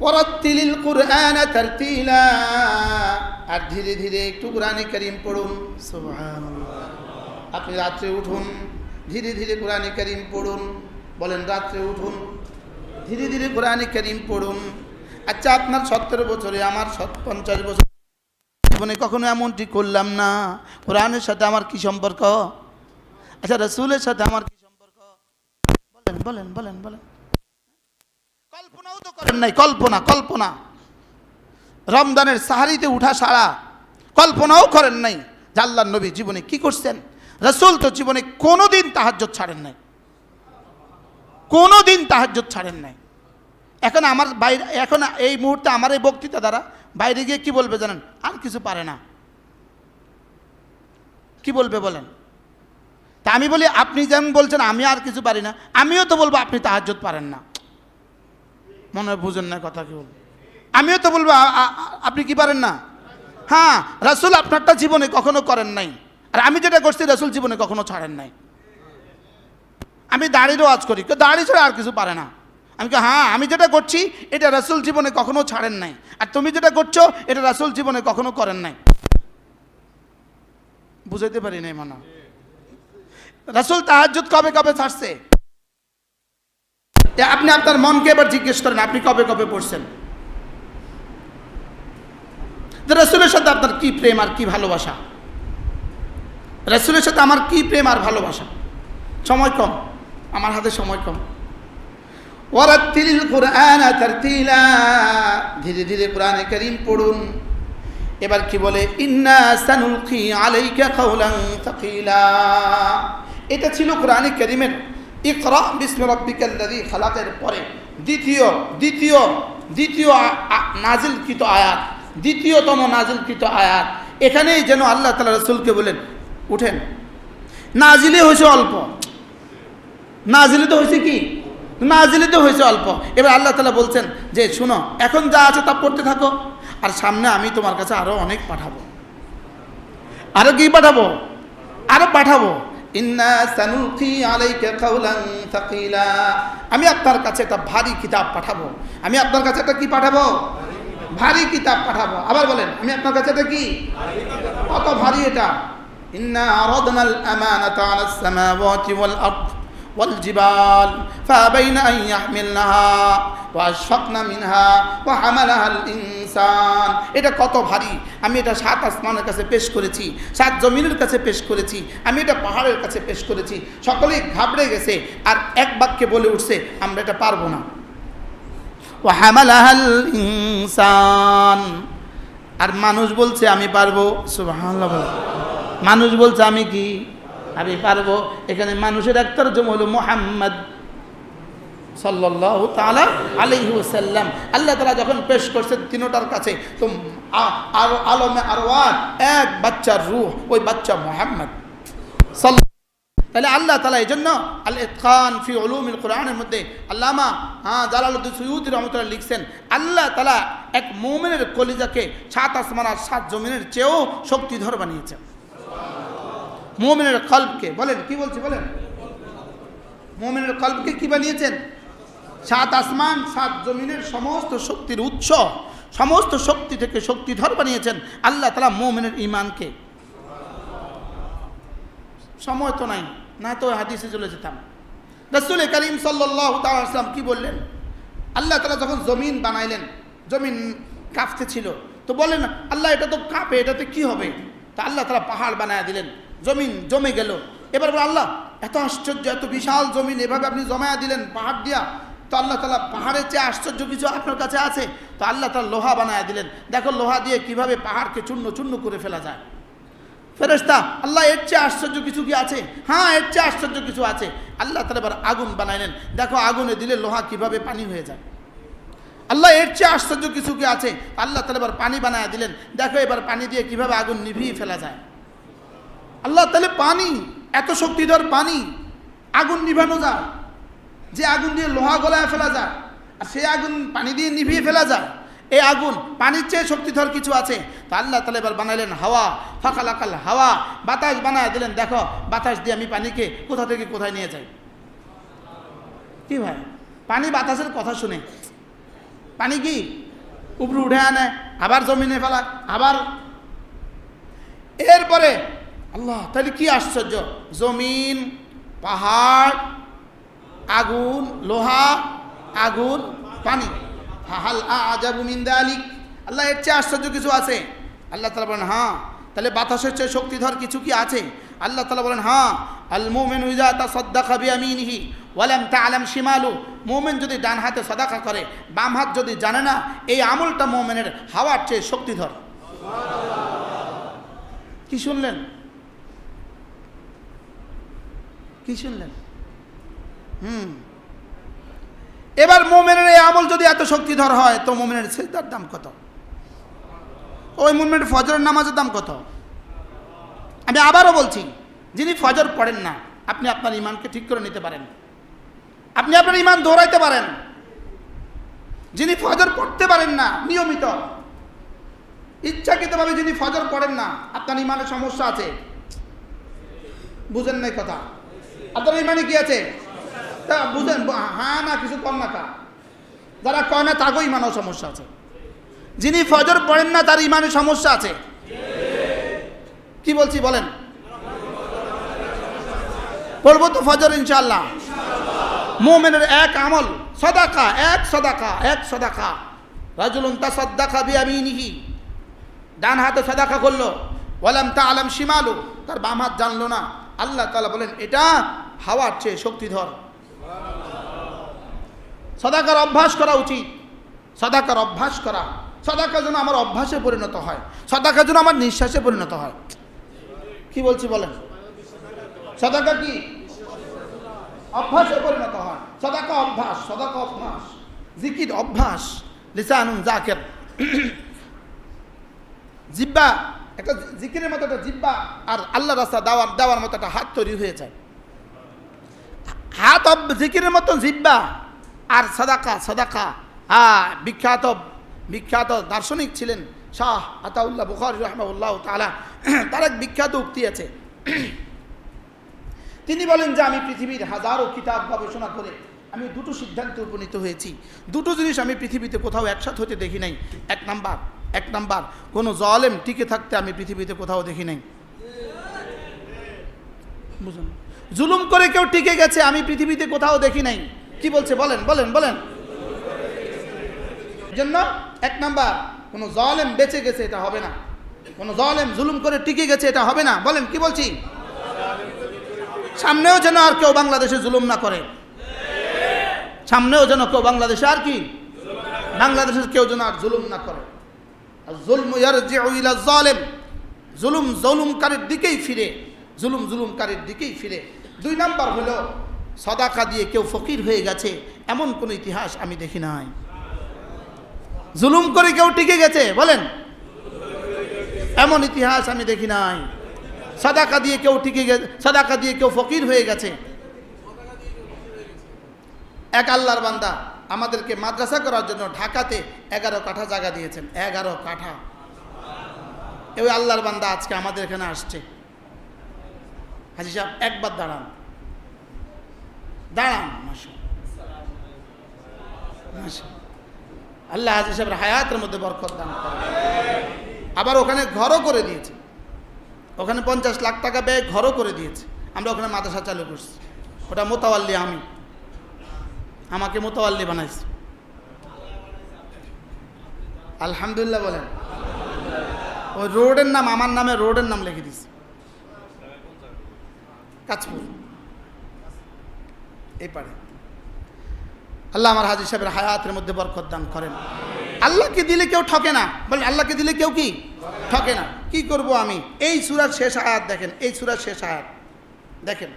পরত্তিলিল কুরআন তারতিলা। আর ধীরে ধীরে একটু কোরআনে করিম পড়ুন। আপনি রাত্রে উঠুন ধীরে ধীরে কোরআনে করিম পড়ুন। বলেন রাত্রে উঠুন ধীরে ধীরে কোরআনে করিম পড়ুন। আচ্ছা আপনার সত্তর বছরে আমার পঞ্চাশ বছর জীবনে কখনো এমনটি করলাম না। কোরআনের সাথে আমার কি সম্পর্ক? আচ্ছা রসুলের সাথে আমার কি সম্পর্ক? বলেন বলেন বলেন বলেন। কল্পনাও তো করেন নাই, কল্পনা কল্পনা। রমজানের সাহারিতে উঠা সারা, কল্পনাও করেন নাই জাল্লার নবী জীবনে কি করছেন। রসুল তো জীবনে কোনো দিন তাহাজ্জত ছাড়েন নাই। কোনো দিন তাহাজ্জত ছাড়েন নাই। এখন আমার বাইরে, এখন এই মুহূর্তে আমার এই বক্তৃতা দ্বারা বাইরে গিয়ে কি বলবে জানেন? আর কিছু পারে না। কি বলবে বলেন? তা আমি বলি, আপনি যেমন বলছেন, আমি আর কিছু পারি না। আমিও তো বলব, আপনি তাহাজ্জত পারেন না। মনে হয় বুঝেন না কথা কি বলব আমিও তো বলব আপনি কি পারেন না? হ্যাঁ রাসুল আপনারটা জীবনে কখনো করেন নাই। আর আমি যেটা করছি, রাসুল জীবনে কখনো ছাড়েন নাই। আমি দাড়িরও আজ করি, কেউ দাড়ি ছাড়া আর কিছু পারে না। আমি হ্যাঁ আমি যেটা করছি, এটা রাসুল জীবনে কখনো ছাড়েন নাই। আর তুমি যেটা করছ, এটা রাসুল জীবনে কখনো করেন নাই। বুঝাইতে পারি নাই, মানা। রাসুল তাহাজ্জুদ কবে কবে ছাড়ছে? আপনি আপনার মনকে এবার জিজ্ঞেস করেন, আপনি কবে কবে পড়ছেন? রসুলের সাথে আপনার কি প্রেম আর কি ভালোবাসা? রসুলের সাথে আমার কি প্রেম আর ভালোবাসা? সময় কম, আমার হাতে সময় কম। ধীরে ধীরে কোরআনে কারীম পড়ুন। এবার কি বলে? ইন্না এটা ছিল কোরআনে কারীমের ইকরা বিসমি রাব্বিকাল্লাযী খালাকের পরে। দ্বিতীয় দ্বিতীয় দ্বিতীয় নাজিলকৃত আয়াত। দ্বিতীয়তম নাজিলকৃত আয়াত। এখানেই যেন আল্লাহ তাআলা রাসূলকে বলেন, উঠেন। নাজিলে হয়েছে অল্প। নাজিলে তো হয়েছে কি? নাজিলে তো হয়েছে অল্প। এবার আল্লাহ তালা বলছেন যে, শুনো, এখন যা আছে তা পড়তে থাকো, আর সামনে আমি তোমার কাছে আরও অনেক পাঠাবো। আরও কি পাঠাবো? আরও পাঠাবো। ইন্না সানুলকি আলাইকা কাওলান তাকিলা আমি আপনার কাছে একটা ভারী কিতাব পাঠাবো আমি আপনার কাছে একটা কি পাঠাবো ভারী কিতাব পাঠাবো আবার বলেন আমি আপনার কাছে একটা কি কত ভারী এটা ইন্না আরাদনাল আমানাতা আলাস সামাওয়াতি ওয়াল আরদ والجبال فأبين أن يحملنها ওয়াশফাকনা মিনহা ও হামালাহাল ইনসান। এটা কত ভারী? আমি এটা সাত আসমানের কাছে পেশ করেছি, সাত জমিনের কাছে পেশ করেছি, আমি এটা পাহাড়ের কাছে পেশ করেছি। সকলেই ঘাবড়ে গেছে আর এক বাক্যে বলে উঠছে, আমরা এটা পারব না। ও হামালাহাল ইনসান। আর মানুষ বলছে, আমি পারব। মানুষ বলছে, আমি কি? আমি পারব। এখানে মানুষের একটার জম হলো মোহাম্মদ। সাল্লাল্লাহু তাআলা আলাইহি ওয়াসাল্লাম। আল্লাহ তাআলা যখন পেশ করছেন তিনোটার কাছে, তো আলমে আরওয়াত এক বাচ্চার রূহ, ওই বাচ্চা মোহাম্মদ। সাল্লাল্লাহু তাহলে আল্লাহ তালা এই জন্য আল খান ফি উলুমিল কোরআনের মধ্যে আল্লামা হ্যাঁ জালালুদ্দিন সৈয়দ রহমতুল্লাহ লিখছেন, আল্লাহ তালা এক মোমেনের কলিজাকে সাত আসমান আর সাত জমিনের চেয়েও শক্তিধর বানিয়েছেন। মোমেনের কল্পকে, বলেন, কি বলছি বলেন? মোমেনের কল্পকে কি বানিয়েছেন? সাত আসমান, সাত জমিনের সমস্ত শক্তির উৎস, সমস্ত শক্তি থেকে শক্তিধর বানিয়েছেন আল্লাহ তালা মোমেনের ইমানকে সময় তো নাই, না তো হাদিসে চলে যেতাম। রসুল করিম সাল্লাহ কি বললেন? আল্লাহ তালা যখন জমিন বানাইলেন, জমিন কাঁপতে ছিল, তো বলেন আল্লাহ, এটা তো কাঁপে, এটাতে কি হবে? তা আল্লাহ তালা পাহাড় বানায় দিলেন, জমিন জমে গেল। এবার আল্লাহ, এত আশ্চর্য, এত বিশাল জমিন এভাবে আপনি জমায়া দিলেন, পাহাড় দিয়া তো আল্লাহ তালা পাহাড়ের চেয়ে আশ্চর্য কিছু আপনার কাছে আছে? তো আল্লাহ তালা লোহা বানায় দিলেন। দেখো লোহা দিয়ে কীভাবে পাহাড়কে চূর্ণ চূর্ণ করে ফেলা যায়। ফেরেস্তা আল্লাহ এর চেয়ে আশ্চর্য কিছু কি আছে? হ্যাঁ এর চেয়ে আশ্চর্য কিছু আছে। আল্লাহ তালা এবার আগুন বানাইলেন দেখো আগুনে দিলে লোহা কীভাবে পানি হয়ে যায়। আল্লাহ এর চেয়ে আশ্চর্য কিছু কি আছে? আল্লাহ তালা এবার পানি বানায় দিলেন। দেখো এবার পানি দিয়ে কীভাবে আগুন নিভিয়ে ফেলা যায়। আল্লাহ তাহলে পানি, এত শক্তিধর পানি, আগুন নিভানো যায়। যে আগুন দিয়ে লোহা গলায় ফেলা যায়, আর সেই আগুন পানি দিয়ে নিভিয়ে ফেলা যায়, এই আগুন পানির চেয়ে শক্তিধর কিছু আছে। তো আল্লাহ তালা এবার বানাইলেন হাওয়া ফাঁকা ফাঁকালাকাল হাওয়া, বাতাস বানায় দিলেন, দেখো, বাতাস দিয়ে আমি পানিকে কোথা থেকে কোথায় নিয়ে যাই। কি ভাই? পানি বাতাসের কথা শুনে। পানি কি? উপরে উঠে আনে, আবার জমিনে ফেলা আবার। এরপরে, আল্লাহ, তাহলে কি আশ্চর্য? জমিন, পাহাড় আগুন, লোহা, আগুন, পানি। হাহাল আজাবু মিন দালিক। আল্লাহ এর চেয়ে আশ্চর্য কিছু আছে। আল্লাহ তালা বলেন হ্যাঁ তাহলে বাতাসের চেয়ে শক্তিধর কিছু কি আছে? আল্লাহ তালা বলেন হ্যাঁ আল মোমেন উইজা তা সদ্দাকা বিয়ামিনহি ওয়ালাম তা আলাম শিমালু। মোমেন যদি ডান হাতে সদাকা করে, বাম হাত যদি জানে না, এই আমলটা মোমেনের হাওয়ার চেয়ে শক্তিধর। কি শুনলেন? কি শুনলেন? হুম। এবার মোমেনের এই আমল যদি এত শক্তিধর হয়, তো মোমেনের সেজদার দাম কত? ওই মোমেনের ফজরের নামাজের দাম কত? আমি আবারও বলছি, যিনি ফজর পড়েন না, আপনি আপনার ইমানকে ঠিক করে নিতে পারেন। আপনি আপনার ইমান দৌড়াইতে পারেন। যিনি ফজর পড়তে পারেন না, নিয়মিত। ইচ্ছাকৃতভাবে যিনি ফজর পড়েন না, আপনার ইমানের সমস্যা আছে। বুঝেন নাই কথা? আপনার ইমানে কি আছে? তা বুঝেন হ্যাঁ না, কিছু কম না কা যারা কয় না, তাগো ইমানও সমস্যা আছে। যিনি ফজর পড়েন না, তার ইমানে সমস্যা আছে। কি বলছি, বলেন? পড়ব তো ফজর ইনশাল্লাহ মোমেনের এক আমল, সদাকা, এক সদাকা এক সদাকা। রাজুলুন তাসাদ্দাকা বিয়ামিনিহি। ডান হাতে সদাকা করল। ওয়ালাম তা আলাম শিমালু। তার বাম হাত জানলো না। আল্লাহ তালা বলেন, এটা হাওয়ার চেয়ে শক্তিধর। সদাকার অভ্যাস করা উচিত। সদাকার অভ্যাস করা। সদাকা যেন আমার অভ্যাসে পরিণত হয়। সদাকা যেন আমার নিঃশ্বাসে পরিণত হয়। কি বলছি বলেন? সদাকা কি? অভ্যাসে পরিণত হয়। সদাকা অভ্যাস সদাকা অভ্যাস। জিকির অভ্যাস। লিসানুন জাকের। জিব্বা, একটা জিকিরের মতো একটা জিব্বা আর আল্লাহ রাস্তা দেওয়ার দেওয়ার মতো একটা হাত তৈরি হয়ে যায়। হাত জিকিরের মতো জিব্বা। আর সাদাকা সাদাকা। হ্যাঁ বিখ্যাত বিখ্যাত দার্শনিক ছিলেন শাহ আতাউল্লাহ বুখারি রহমাউল্লাহ তালা তার এক বিখ্যাত উক্তি আছে। তিনি বলেন যে, আমি পৃথিবীর হাজারো কিতাব গবেষণা করে আমি দুটো সিদ্ধান্তে উপনীত হয়েছি। দুটো জিনিস আমি পৃথিবীতে কোথাও একসাথে হতে দেখি নাই। এক নাম্বার এক নাম্বার, কোনো জলেম টিকে থাকতে আমি পৃথিবীতে কোথাও দেখি নাই। বুঝুন জুলুম করে কেউ টিকে গেছে, আমি পৃথিবীতে কোথাও দেখি নাই। কি বলছে? বলেন বলেন বলেন। জন্য এক নাম্বার, কোনো জলেম বেঁচে গেছে, এটা হবে না। কোনো জলেম জুলুম করে টিকে গেছে, এটা হবে না। বলেন, কি বলছি? সামনেও যেন আর কেউ বাংলাদেশে জুলুম না করে। সামনেও যেন কেউ বাংলাদেশে আর কি? বাংলাদেশের কেউ যেন আর জুলুম না করে। জুলম। জুলুম জুলুমকারীর দিকেই ফিরে। জুলুম জুলুমকারীর দিকেই ফিরে। দুই নাম্বার হলো, সদাকা দিয়ে কেউ ফকির হয়ে গেছে, এমন কোনো ইতিহাস আমি দেখি নাই। জুলুম করে কেউ টিকে গেছে, বলেন। এমন ইতিহাস আমি দেখি নাই। সদাকা দিয়ে কেউ টিকে গেছে সদাকা দিয়ে কেউ ফকির হয়ে গেছে। এক আল্লাহর বান্দা আমাদেরকে মাদ্রাসা করার জন্য ঢাকাতে এগারো কাঠা জায়গা দিয়েছেন। এগারো কাঠা। ওই আল্লাহর বান্দা আজকে আমাদের এখানে আসছে। হাজি সাহেব, একবার দাঁড়ান। দাঁড়ান আল্লাহ হাজি সাহেবের হায়াতের মধ্যে বরকত দান আবার ওখানে ঘরও করে দিয়েছে। ওখানে পঞ্চাশ লাখ টাকা ব্যয় ঘরও করে দিয়েছে। আমরা ওখানে মাদ্রাসা চালু করছি। ওটা মোতাওয়াল্লি আমি। আমাকে মোতাওয়াল্লি বানাইছি। আলহামদুলিল্লাহ বলেন। ওই রোডের নাম, আমার নামে রোডের নাম লিখে দিছে। কাজপুর এই পারে আল্লাহ আমার হাজির সাহেবের হায়াতের মধ্যে বরকত দান করেন। আল্লাহকে দিলে কেউ ঠকে না। বলে আল্লাহকে দিলে কেউ কি? ঠকে না। কি করব আমি? এই সুরার শেষ আয়াত দেখেন, এই সুরার শেষ আয়াত। দেখেন।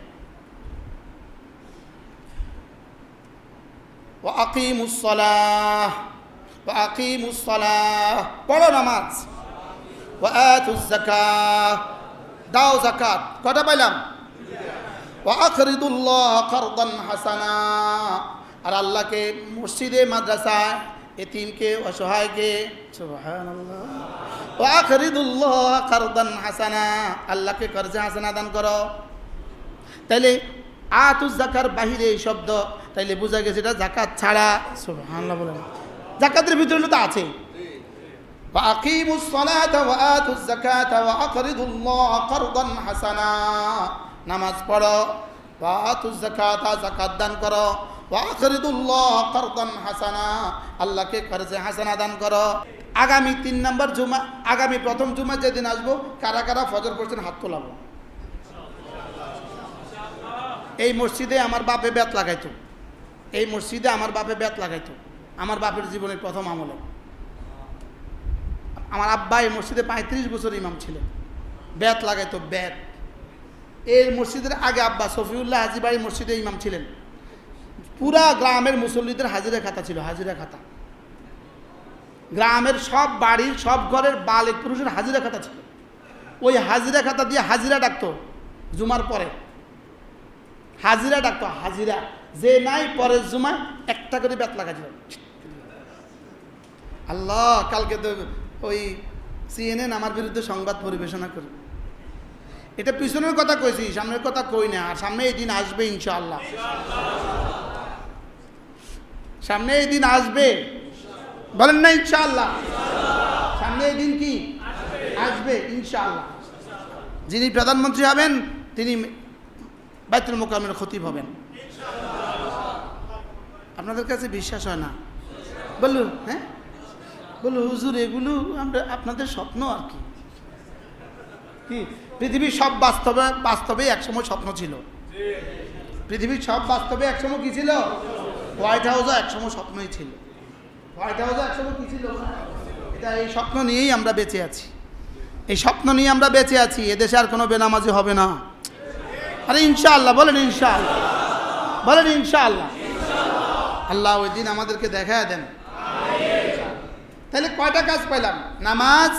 নামাজ। দাও জাকাত কটা পাইলাম? وأقرضوا الله قرضا حسنا আর আল্লাহকে মসজিদে মাদ্রাসায় এতিমকে অসহায়কে সুবহানাল্লাহ ওয়াকরিদুল্লাহ কারদান হাসানা আল্লাহকে কর্জে হাসানা দান করো তাইলে আতুজ জাকার বাহিরে এই শব্দ তাইলে বোঝা গেছে এটা জাকাত ছাড়া সুবহানাল্লাহ বলেন জাকাতের ভিতরে তো আছে وأقيموا الصلاة وآتوا الزكاة وأقرضوا الله قرضا حسنا নামাজ পড়ো দান করো হাসানা দান করো। আগামী তিন নম্বর জুমা, আগামী প্রথম যেদিন আসব, কারা কারা ফজর হাত তোলাবো। এই মসজিদে আমার বাপে বেত লাগাইতো। এই মসজিদে আমার বাপে বেত লাগাইতো। আমার বাপের জীবনের প্রথম আমলে। আমার আব্বা এই মসজিদে পঁয়ত্রিশ বছর ইমাম ছিল বেত লাগাইতো, বেত। এই মসজিদের আগে আব্বা সফিউল্লাহ হাজিবাড়ি মসজিদে ইমাম ছিলেন। পুরা গ্রামের মুসল্লিদের হাজিরা খাতা ছিল, হাজিরা খাতা। গ্রামের সব বাড়ির, সব ঘরের বালিক পুরুষের হাজিরা খাতা ছিল। ওই হাজিরা খাতা দিয়ে হাজিরা ডাকতো জুমার পরে। হাজিরা ডাকতো, হাজিরা। যে নাই পরের জুমায় একটা করে বেত লাগাছিল আল্লাহ, কালকে তো ওই সিএনএন আমার বিরুদ্ধে সংবাদ পরিবেশনা করে। এটা পিছনের কথা কইছি, সামনের কথা কই না, আর সামনে এই দিন আসবে ইনশাআল্লাহ। সামনে এই দিন আসবে। বলেন না ইনশাআল্লাহ। সামনে এই দিন কি? আসবে ইনশাআল্লাহ। যিনি প্রধানমন্ত্রী হবেন, তিনি বাইতুল মোকামের খতিব হবেন। আপনাদের কাছে বিশ্বাস হয় না? বললু হ্যাঁ? বলল হুজুর, এগুলো আমরা আপনাদের স্বপ্ন আর কি। কি? পৃথিবীর সব বাস্তবে বাস্তবে একসময় স্বপ্ন ছিল। পৃথিবীর সব বাস্তবে একসময় কি ছিল? হোয়াইট হাউসও একসময় স্বপ্নই ছিল। হোয়াইট হাউসও একসময় কি ছিল? এটা এই স্বপ্ন নিয়েই আমরা বেঁচে আছি। এই স্বপ্ন নিয়ে আমরা বেঁচে আছি, এদেশে আর কোনো বেনামাজি হবে না। আরে ইনশাআল্লাহ, বলেন ইনশাআল্লাহ। বলেন ইনশাআল্লাহ। আল্লাহ ওই দিন আমাদেরকে দেখায় দেন। তাহলে কয়টা কাজ পাইলাম? নামাজ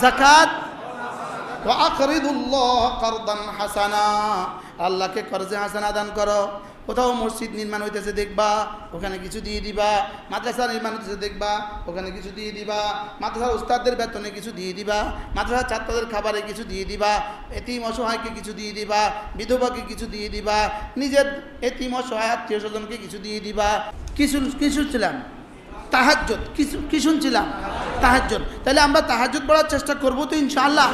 জাকাত হাসানা। আল্লাহকে কর্জে হাসানা দান করো। কোথাও মসজিদ নির্মাণ হইতেছে দেখবা, ওখানে কিছু দিয়ে দিবা। মাদ্রাসা নির্মাণ হইতেছে দেখবা, ওখানে কিছু দিয়ে দিবা। মাদ্রাসার উস্তাদদের বেতনে কিছু দিয়ে দিবা। মাদ্রাসার ছাত্রদের খাবারে কিছু দিয়ে দিবা। এতিম অসহায়কে কিছু দিয়ে দিবা। বিধবাকে কিছু দিয়ে দিবা। নিজের এতিম অসহায় আত্মীয় স্বজনকে কিছু দিয়ে দিবা। কিছু কিছু ছিলাম। তাহাজ্জত কি শুনছিলাম? তাহাজ্জত তাহলে আমরা তাহাজ্জুদ পড়ার চেষ্টা করব তো ইনশাআল্লাহ।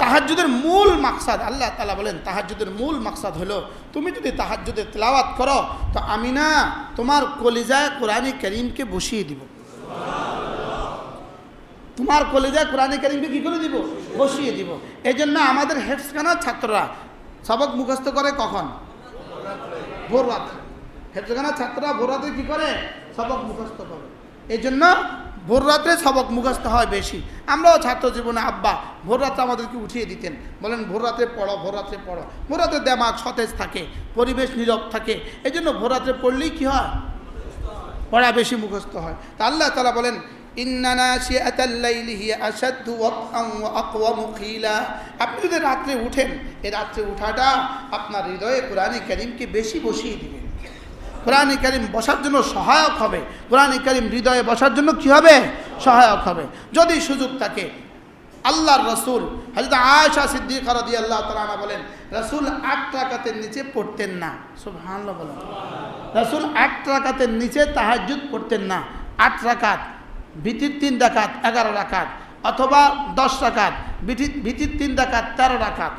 তাহাজ্জুদের মূল মাকসাদ, আল্লাহ তালা বলেন, তাহাজ্জুদের মূল মাকসাদ হলো, তুমি যদি তাহাজ্জুদের তেলাওয়াত করো, তো আমি না তোমার কলিজায় কোরআনে করিমকে বসিয়ে দিব। তোমার কলিজায় কোরআনে করিমকে কী করে দিব? বসিয়ে দিব। এই জন্য আমাদের হেফসখানার ছাত্ররা, সবক মুখস্থ করে কখন? ভোর রাত্রে হেফসখানার ছাত্ররা ভোর রাত্রে কী করে? সবক মুখস্থ করে। এই জন্য ভোর রাত্রে সবক মুখস্থ হয় বেশি। আমরাও ছাত্র জীবনে আব্বা, ভোর রাত্রে আমাদেরকে উঠিয়ে দিতেন। বলেন, ভোর রাত্রে পড়ো, ভোর রাত্রে পড়ো। ভোর রাত্রে দেমাগ সতেজ থাকে, পরিবেশ নীরব থাকে। এই জন্য ভোর রাত্রে পড়লেই কী হয়? পড়া বেশি মুখস্থ হয়। তা আল্লাহ তালা বলেন আপনি যদি রাত্রে উঠেন এই রাত্রে উঠাটা আপনার হৃদয়ে কোরআনে করিমকে বেশি বসিয়ে দিবেন কোরআন করিম বসার জন্য সহায়ক হবে। কোরআন করিম হৃদয়ে বসার জন্য কি হবে? সহায়ক হবে। যদি সুযোগ থাকে, আল্লাহর রসুল হজরত আয়সা সিদ্দিক রদি আল্লাহ তালা বলেন, রসুল আট টাকাতের নিচে পড়তেন না। সুবহানাল্লাহ বলেন। রসুল আট টাকাতের নিচে তাহাজুদ পড়তেন না। আট রাকাত, ভিতির তিন ডাকাত এগারো রাকাত, অথবা দশ রাকাত, ভিতির তিন ডাকাত তেরো রাকাত।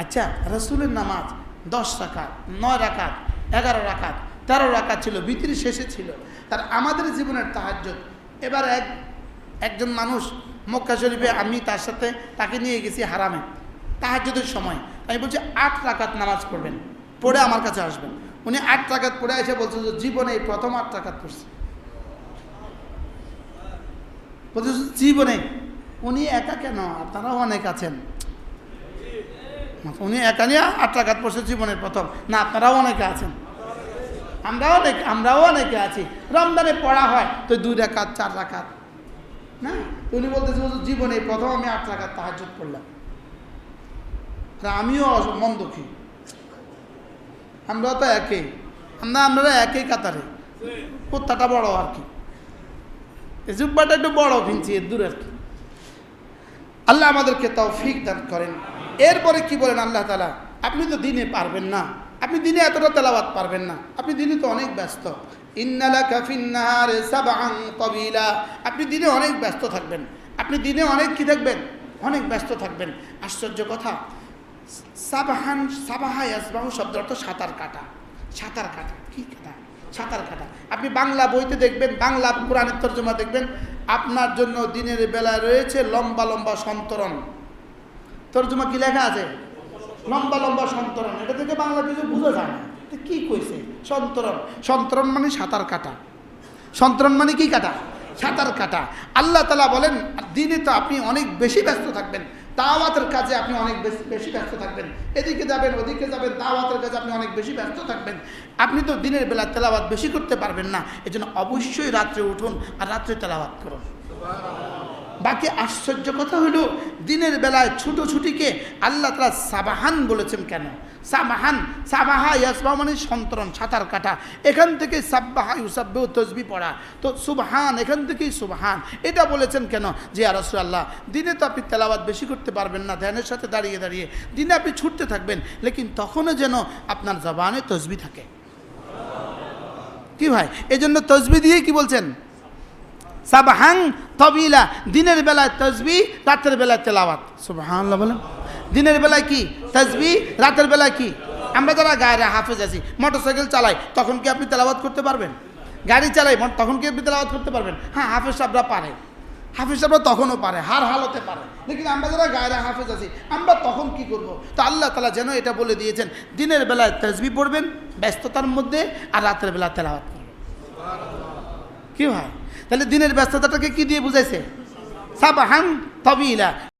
আচ্ছা রসুলের নামাজ দশ রাকাত, নয় রাকাত এগারো রাকাত, তেরো রাকাত ছিল ভিতির শেষে ছিল। তার আমাদের জীবনের তাহাজ্জুদ, এবার এক, একজন মানুষ মক্কা শরীফে, আমি তার সাথে তাকে নিয়ে গেছি হারামে, তাহাজ্জুদের সময়। আমি বলছি, আট রাকাত নামাজ পড়বেন, পড়ে আমার কাছে আসবেন। উনি আট রাকাত পড়ে এসে বলছে যে, জীবনে এই প্রথম আট টাকাত পড়ছে। বলছে, জীবনে। উনি একা কেন? আপনারাও অনেক আছেন। উনি একা নিয়ে আট রাকাত পড়ছে জীবনের প্রথম। না, আপনারাও অনেকে আছেন। আমরাও অনেক আমরাও অনেকে আছি। রমজানে পড়া হয়, তো দুই রাকাত, চার রাকাত। না উনি বলতেছে জীবনে প্রথম আমি আট রাকাত তাহাজুদ করলাম আমিও মন দুঃখী আমরাও তো একই আমরা আমরা একই কাতারে। কুত্তাটা বড় আর কি। জুব্বাটা একটু বড় কিনছি এর দূর আর কি। আল্লাহ আমাদেরকে তাও ফিক দান করেন। এরপরে কি বলেন আল্লাহ তালা আপনি তো দিনে পারবেন না। আপনি দিনে এতটা তেলাওয়াত পারবেন না। আপনি দিনে তো অনেক ব্যস্ত। তাবিলা আপনি দিনে অনেক ব্যস্ত থাকবেন। আপনি দিনে অনেক কি থাকবেন অনেক ব্যস্ত থাকবেন। আশ্চর্য কথা। সাবাহান, সাবাহা ইয়াসবাহু শব্দ অর্থ সাঁতার কাটা। সাঁতার কাটা। কি কাটা? সাঁতার কাটা। আপনি বাংলা বইতে দেখবেন, বাংলা কোরআনের তর্জমা দেখবেন, আপনার জন্য দিনের বেলায় রয়েছে লম্বা লম্বা সন্তরণ। তর্জমা কি লেখা আছে? লম্বা লম্বা সন্তরণ। এটা থেকে বাংলা কিছু বোঝা যায় না। কি কইছে? সন্তরণ। সন্তরণ মানে সাঁতার কাটা। সন্তরণ মানে কি কাটা? সাঁতার কাটা। আল্লাহ তালা বলেন, দিনে তো আপনি অনেক বেশি ব্যস্ত থাকবেন। দাওয়াতের কাজে আপনি অনেক বেশি ব্যস্ত থাকবেন। এদিকে যাবেন, ওদিকে যাবেন, দাওয়াতের কাজে আপনি অনেক বেশি ব্যস্ত থাকবেন। আপনি তো দিনের বেলা তেলাওয়াত বেশি করতে পারবেন না। এজন্য অবশ্যই রাত্রে উঠুন আর রাত্রে তেলাওয়াত করুন। বাকি আশ্চর্য কথা হলো, দিনের বেলায় ছুটোছুটিকে আল্লাহ তালা সাবাহান বলেছেন কেন? সাবাহান, সাবাহা ইয়াসবা মানে সন্তরণ, সাঁতার কাটা। এখান থেকে সাব্বাহা ইউসাব্বেও তসবি পড়া। তো সুবহান, এখান থেকেই সুবহান। এটা বলেছেন কেন? যে আরসু আল্লাহ দিনে তো আপনি তেলাবাদ বেশি করতে পারবেন না, ধ্যানের সাথে দাঁড়িয়ে দাঁড়িয়ে। দিনে আপনি ছুটতে থাকবেন, লেকিন তখনও যেন আপনার জবানে তসবি থাকে। কি ভাই? এই জন্য তসবি দিয়ে কি বলছেন? সাবাহাং তবিলা। দিনের বেলায় তসবি রাতের বেলায় তেলাওয়াত। সুবহানাল্লাহ বলেন। দিনের বেলায় কি? তসবি রাতের বেলায় কি? আমরা যারা গায়ে হাফেজ আছি, মোটরসাইকেল চালাই, তখন কি আপনি তেলাওয়াত করতে পারবেন? গাড়ি চালাই তখন কি আপনি তেলাওয়াত করতে পারবেন? হ্যাঁ হাফেজ সাহেবরা পারে। হাফেজ সাহেবরা তখনও পারে, হার হালতে পারে। লেকিন আমরা যারা গায়ে হাফেজ আছি, আমরা তখন কি করব? তো আল্লাহ তালা যেন এটা বলে দিয়েছেন, দিনের বেলায় তসবি পড়বেন, ব্যস্ততার মধ্যে, আর রাতের বেলা তেলাওয়াত করবেন। কি ভাই? তাহলে দিনের ব্যস্ততাটাকে কি দিয়ে বুঝাইছে? সাবাহান তবিলা।